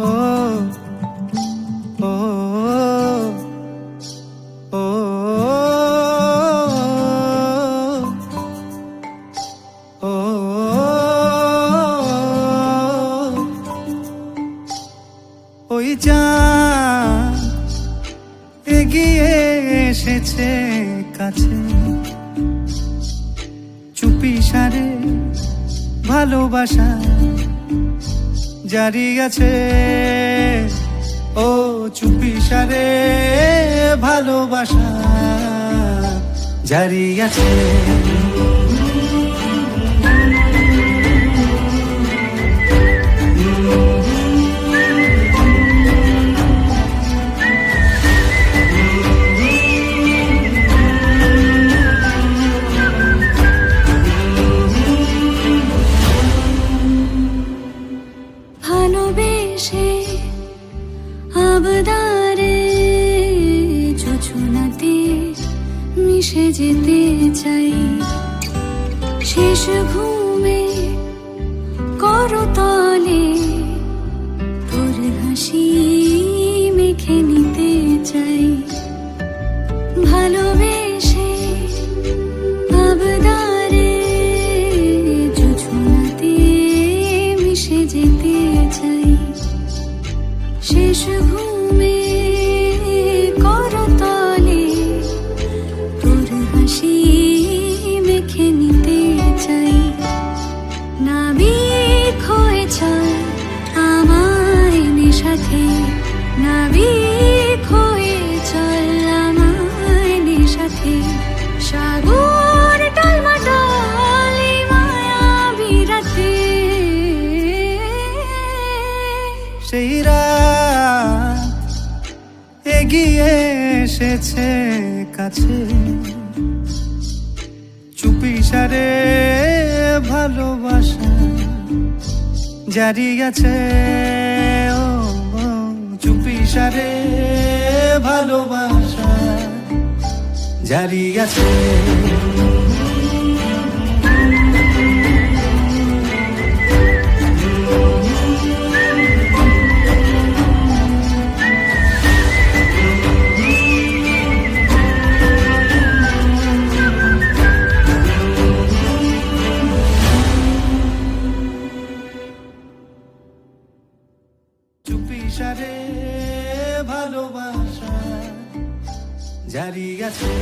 ও ও ও ও যা এগিয়ে এসেছে কাছে চুপি সারে ভালোবাসা জারি আছে। ও চুপি সারে ভালোবাসা জারি আছে। মিশে যেতে চাই। শেষ ঘুমে করতলে তোর হাসি মেখে নিতে চাই। ভালোবেসে আবদারে যোজনাতে মিশে যেতে চাই। শেষ ঘুমে হাসি মেখে নিতে চাই। নাবিক হয়ে চল আমায় নেশাতে। নাবিক হয়ে চল সাগর এই মায়াবী সেই রাত এগিয়ে এসেছে কাছে। চুপি সারে ভালোবাসা জারি গেছে ও ও, চুপি সারে ভালোবাসা জারি আছে। সারে ভালোবাসা জারি আছে।